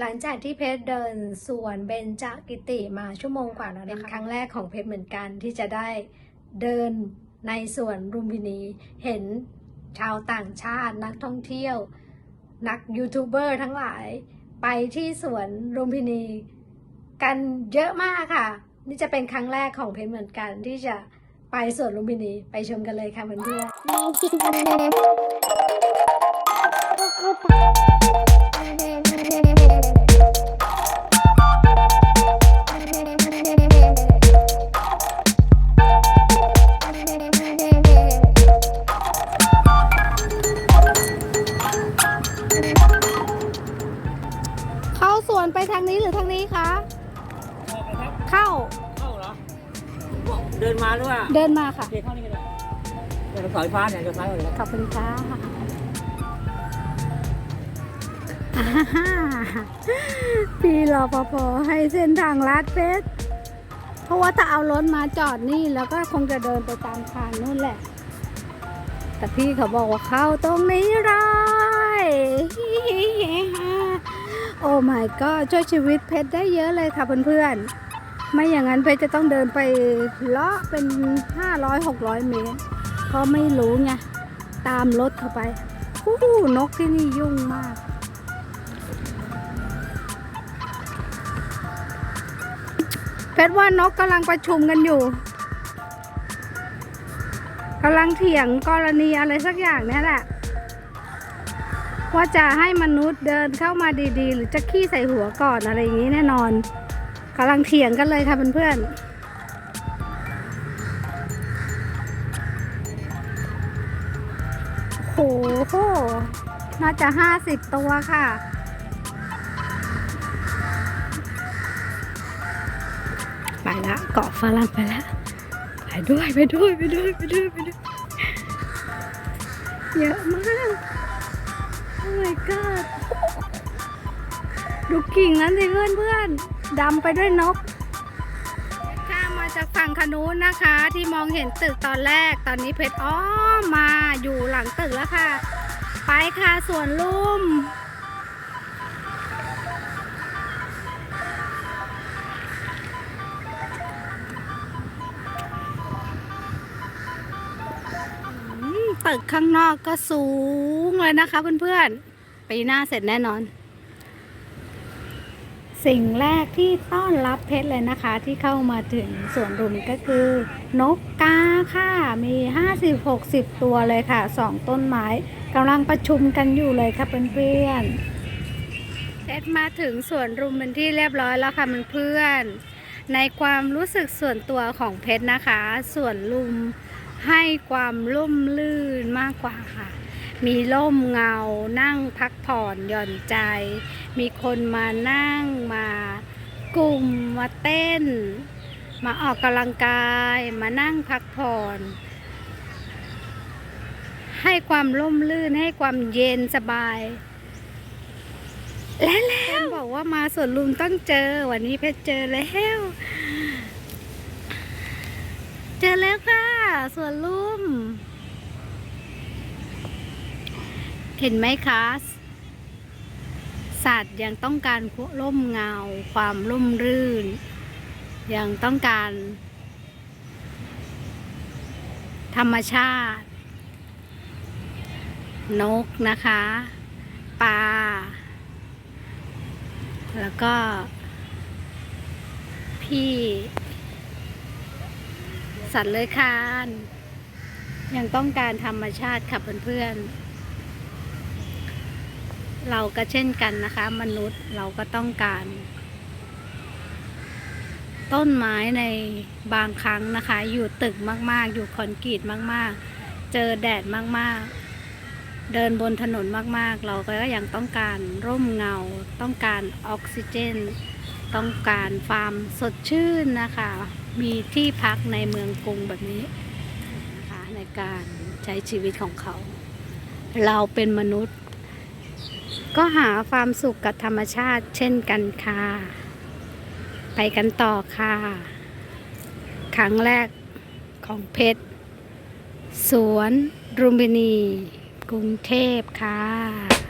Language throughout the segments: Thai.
หลังจากที่เพชรเดินสวนเบญจกิติมาชั่วโมงกว่าแล้วนะคะครั้งแรกของเพชรเหมือนกันที่จะได้เดินในสวนรุมพินี เห็นชาวต่างชาตินักท่องเที่ยว นักยูทูบเบอร์ทั้งหลาย ไปที่สวนรุมพินี กันเยอะมากค่ะ นี่จะเป็นครั้งแรกของเพชรเหมือนกันที่จะไปสวนลุมพินี ไปชมกันเลยค่ะเพื่อนๆ ฟ้าเนี่ยเดินซ้ายก่อนเลยขอบคุณค่ะอ่าฮ่าพี่รอปภให้เส้นทางลาดเพชรเพราะว่าถ้าเอารถมาจอดนี่แล้วก็คงจะเดินไปตามทางนู่นแหละ แต่พี่เขาบอกว่าเข้าตรงนี้ได้โอ้ my god ช่วยชีวิตเพชรได้เยอะเลยค่ะเพื่อนๆไม่อย่างนั้นเพชรจะต้องเดินไปเลาะเป็น 500-600 เมตร ราะไม่รู้ไง ตามรถเข้าไปอู้นกที่นี่ยุ่งมาก เพชรว่านกกำลังประชุมกันอยู่กำลังเถียงกรณีอะไรสักอย่างนี่แหละ ว่าจะให้มนุษย์เดินเข้ามาดีๆ หรือจะขี้ใส่หัวก่อนอะไรอย่างนี้แน่นอนกำลังเถียงกันเลยค่ะเพื่อนๆ อ้โห น่าจะห้าสิบตัวค่ะ ไปละเกาะฝรั่งไปละ ไปด้วยไปด้วยไปด้วยไปด้วยไปด้วย เยอะมาก โอ้ my god ดูกิ่งนั้นสิเพื่อนเพื่อนๆดำไปด้วยนกข้ามมาจากฝั่งขนุนนะคะ ที่มองเห็นตึกตอนแรกตอนนี้เพชรอ้อมมาอยู่หลังตึกแล้วค่ะ ไปค่ะสวนลุมอืมตึกข้างนอกก็สูงเลยนะคะเพื่อนๆ ปีหน้าเสร็จแน่นอน สิ่งแรกที่ต้อนรับเพชรเลยนะคะ ที่เข้ามาถึงสวนรุมก็คือนกกาค่ะ มี 50-60 ตัวเลยค่ะ สองต้นไม้ กำลังประชุมกันอยู่เลยค่ะเพื่อนๆเพชรมาถึงสวนรุมเป็นที่เรียบร้อยแล้วค่ะเพื่อนๆในความรู้สึกส่วนตัวของเพชรนะคะสวนลุมให้ความร่มลื่นมากกว่าค่ะ มีร่มเงา นั่งพักผ่อนหย่อนใจ มีคนมานั่งมากลุ่มมาเต้น มาออกกำลังกาย มานั่งพักผ่อน ให้ความร่มลื่นให้ความเย็นสบาย และแล้วบอกว่ามาสวนลุมต้องเจอ วันนี้เพชรเจอแล้วเจอแล้วค่ะสวนลุม เห็นไหมคะสัตว์ยังต้องการร่มเงา ความร่มรื่น ยังต้องการ ธรรมชาติ นกนะคะปลาแล้วก็ พี่ สัตว์เลื้อยคลาน ยังต้องการธรรมชาติค่ะเพื่อนๆ เราก็เช่นกันนะคะ มนุษย์เราก็ต้องการ ต้นไม้ในบางครั้งนะคะ อยู่ตึกมากๆ อยู่คอนกรีตมากๆ เจอแดดมากๆ เดินบนถนนมากๆ เราก็ยังต้องการร่มเงา ต้องการออกซิเจน ต้องการฟาร์มสดชื่นนะคะ มีที่พักในเมืองกรุงแบบนี้นะคะในการใช้ชีวิตของเขา เราเป็นมนุษย์ ก็หาความสุขกับธรรมชาติเช่นกันค่ะ ไปกันต่อค่ะ ครั้งแรกของเพชร สวนรุมพินี กรุงเทพค่ะ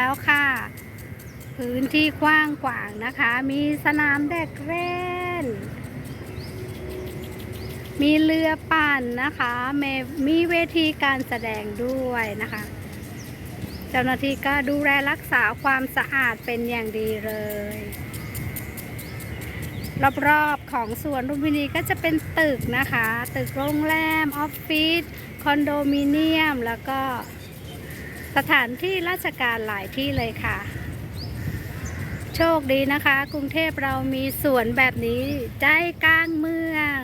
แล้วค่ะ พื้นที่กว้างขวางนะคะ มีสนามเด็กเล่น มีเรือปั่นนะคะเมมีเวทีการแสดงด้วยนะคะ เจ้าหน้าที่ก็ดูแลรักษาความสะอาดเป็นอย่างดีเลย รอบๆของสวนลุมพินีก็จะเป็นตึกนะคะ ตึกโรงแรม ออฟฟิศคอนโดมิเนียมแล้วก็ สถานที่ราชการหลายที่เลยค่ะ โชคดีนะคะ กรุงเทพเรามีสวนแบบนี้ใจกลางเมือง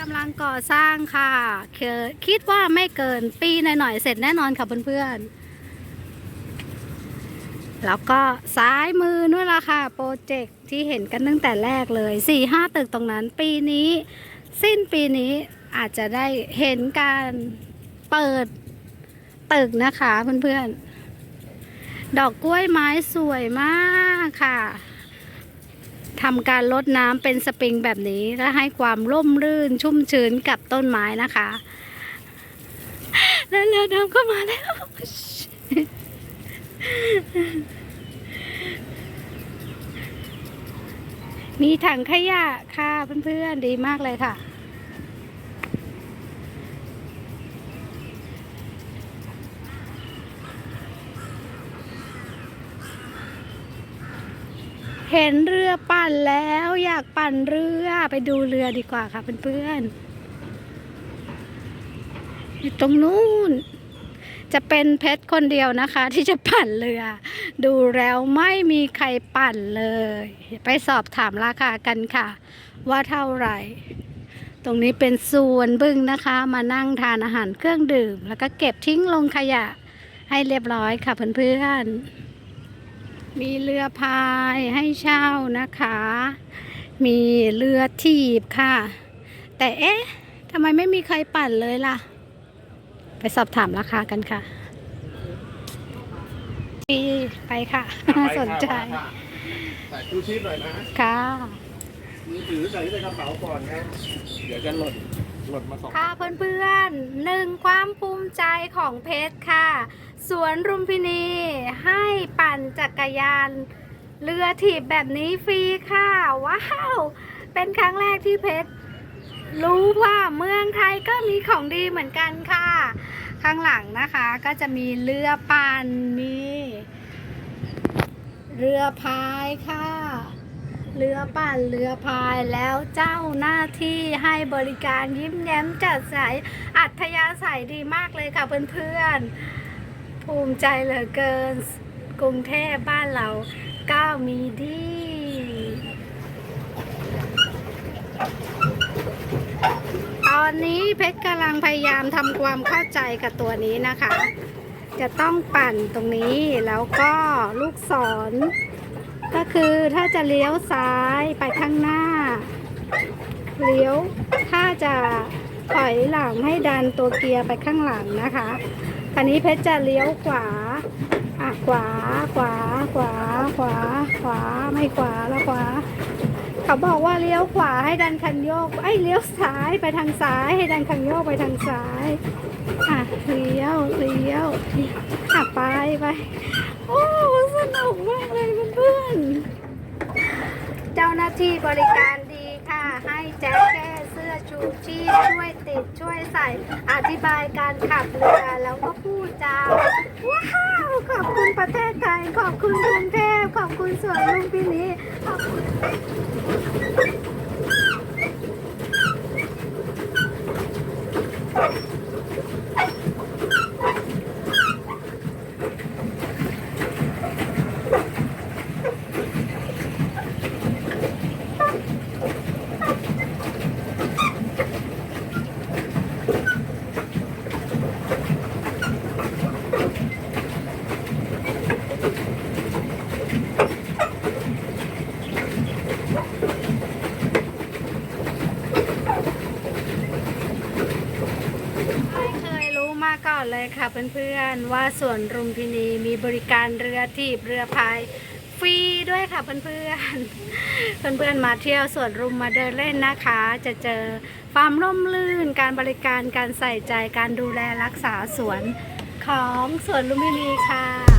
กำลังก่อสร้างค่ะค,คิดว่าไม่เกินปีหน่อยๆเสร็จแน่นอนค่ะเพื่อนๆ แล้วก็ซ้ายมือนู่นละค่ะ โปรเจกต์ที่เห็นกันตั้งแต่แรกเลย4ี่ห้าตึกตรงนั้นปีนี้ สิ้นปีนี้อาจจะได้เห็นการเปิด ตึกนะคะเพื่อนๆ ดอกกล้วยไม้สวยมากค่ะทำการลดน้ำเป็นสปริงแบบนี้ และให้ความร่มรื่นชุ่มชื้นกับต้นไม้นะคะ แล้วเรือดำก็มาแล้ว มีถังขยะค่ะเพื่อนๆ ดีมากเลยค่ะ เห็นเรือปั่นแล้วอยากปั่นเรือไปดูเรือดีกว่าค่ะเพื่อนๆอยู่ตรงนู้น จะเป็นเพชรคนเดียวนะคะ ที่จะปั่นเรือ ดูแล้วไม่มีใครปั่นเลย ไปสอบถามราคากันค่ะ ว่าเท่าไหร่ ตรงนี้เป็นส่วนบึ้งนะคะ มานั่งทานอาหารเครื่องดื่ม แล้วก็เก็บทิ้งลงขยะให้เรียบร้อยค่ะเพื่อนๆ มีเรือพายให้เช่านะคะ มีเรือถีบค่ะ แต่เอ๊ะทำไมไม่มีใครปั่นเลยล่ะ ไปสอบถามราคากันค่ะมีไปค่ะ สนใจ ใส่ชูชีพหน่อยนะค่ะ มือถือใส่ในกระเป๋าก่อนนะ เดี๋ยวจะหล่น หล่นมาสองค่ะเพื่อนๆหนึ่งความภูมิใจของเพชรค่ะ สวนรุมพินีให้ปั่นจักรยาน เรือถีบแบบนี้ฟรีค่ะ ว้าว เป็นครั้งแรกที่เพชรรู้ว่าเมืองไทยก็มีของดีเหมือนกันค่ะ ข้างหลังนะคะก็จะมีเรือปั่นมี เรือพายค่ะ เรือปั่นเรือพายแล้วเจ้าหน้าที่ให้บริการยิ้มแย้มจัดใสอัธยาศัยดีมากเลยค่ะเพื่อนๆ ภูมิใจเหลือเกิน กรุงเทพบ้านเราก็มีดีตอนนี้เพชรกำลังพยายามทำความเข้าใจกับตัวนี้นะคะ จะต้องปั่นตรงนี้แล้วก็ลูกศร ก็คือถ้าจะเลี้ยวซ้ายไปข้างหน้า เลี้ยวถ้าจะถอยหลังให้ดันตัวเกียร์ไปข้างหลังนะคะคันนี้เพชรจะเลี้ยวขวาอะขวา ขวา ขวา ขวา ขวา ไม่ขวาแล้วขวา เขาบอกว่าเลี้ยวขวาให้ดันคันโยก ไอ้เลี้ยวซ้ายไปทางซ้ายให้ดันคันโยกไปทางซ้าย อะเลี้ยว เลี้ยว อะไปไป โอ้ สนุกมากเลยเพื่อนๆ เจ้าหน้าที่บริการดีค่ะ ให้แจ็คเก็ตเสื้อชูชีพช่วยติดช่วยใส่ อธิบายการขับเรือแล้วก็พูดจา ว้าว ขอบคุณประเทศไทย ขอบคุณกรุงเทพ ขอบคุณสวนลุมพินีขอบคุณ ไม่เคยรู้มาก่อน เลยค่ะเพื่อนๆ ว่าสวนรุมพินีมีบริการเรือถีบเรือพายฟรีด้วยค่ะเพื่อนๆ เพื่อนๆมาเที่ยวสวนรุมมาเดินเล่นนะคะ จะเจอความร่มรื่นการบริการการใส่ใจการดูแลรักษาสวนของสวนลุมพินีค่ะ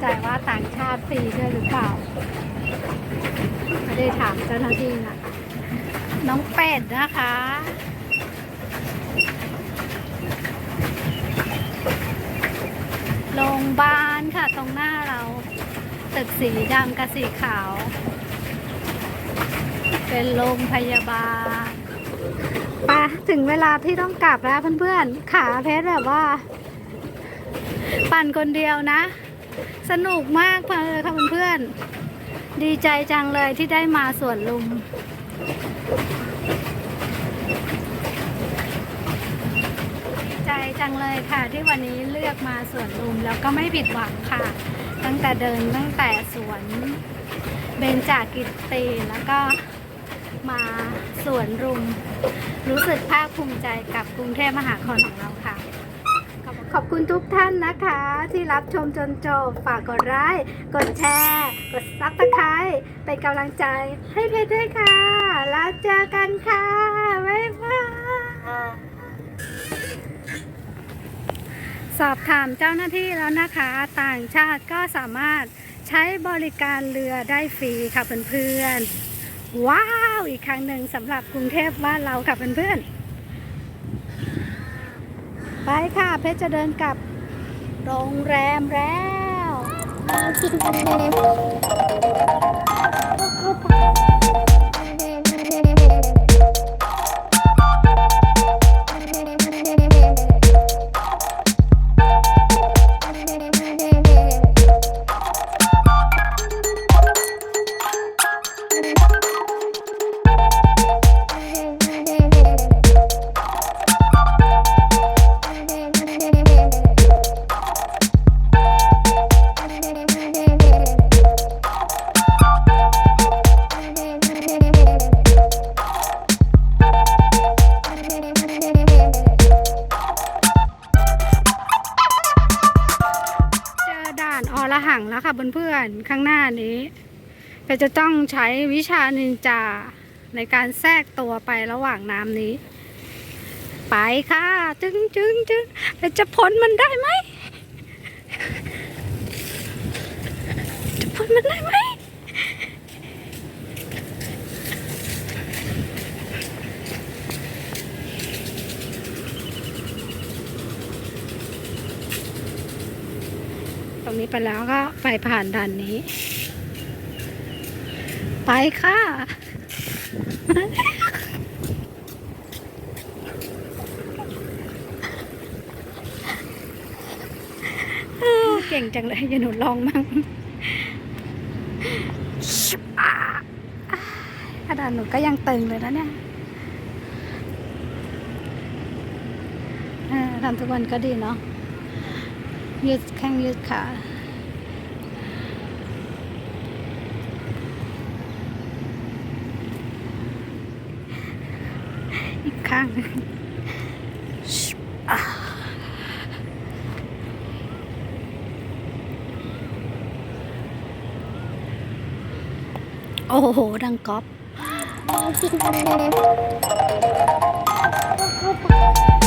ใจว่าต่างชาติฟรีด้วยหรือเปล่า ไม่ได้ถามเจ้าหน้าที่นะน้องเป็ดนะคะโรงพยาบาลค่ะตรงหน้าเรา ตึกสีดำกับสีขาว เป็นโรงพยาบาลไปะถึงเวลาที่ต้องกลับแล้วเพื่อนๆ ขาเพชรแบบว่า ปั่นคนเดียวนะ สนุกมากเลยค่ะเพื่อนๆดีใจจังเลยที่ได้มาสวนลุม ดีใจจังเลยค่ะ ที่วันนี้เลือกมาสวนลุมแล้วก็ไม่ผิดหวังค่ะ ตั้งแต่เดินตั้งแต่สวนเบญจกิติแล้วก็มาสวนรุม รู้สึกภาคภูมิใจกับกรุงเทพมหานครของเราค่ะ ขอบคุณทุกท่านนะคะ ที่รับชมจนจบ ฝากกดไลค์กดแชร์ กดซับสไครต์เป็นกำลังใจให้เพชรด้วยค่ะ แล้วเจอกันค่ะ บ๊ายบาย สอบถามเจ้าหน้าที่แล้วนะคะ ต่างชาติก็สามารถใช้บริการเรือได้ฟรีค่ะเพื่อนๆว้าว อีกครั้งหนึ่งสำหรับกรุงเทพบ้านเราค่ะเพื่อนๆ ไปค่ะ เพชรจะเดินกลับโรงแรมแล้วเลย เพชรจะต้องใช้วิชานินจาในการแทรกตัวไประหว่างน้ำนี้ ไปค่ะ จึงจึงจึงเพชรจะพ้นมันได้ไหม จะพ้นมันได้ไหมตรงนี้ไปแล้วก็ไปผ่านด่านนี้ ไปค่ะ เก่งจังเลยอย่าหนูลองมั่งขนาดหนูก็ยังตึงเลยนะเนี่ยทำทุกวันก็ดีเนาะยืดแข้งยืดขา ข้างหนึ่งอ่าโอ้โห ดังก๊อป Thank you.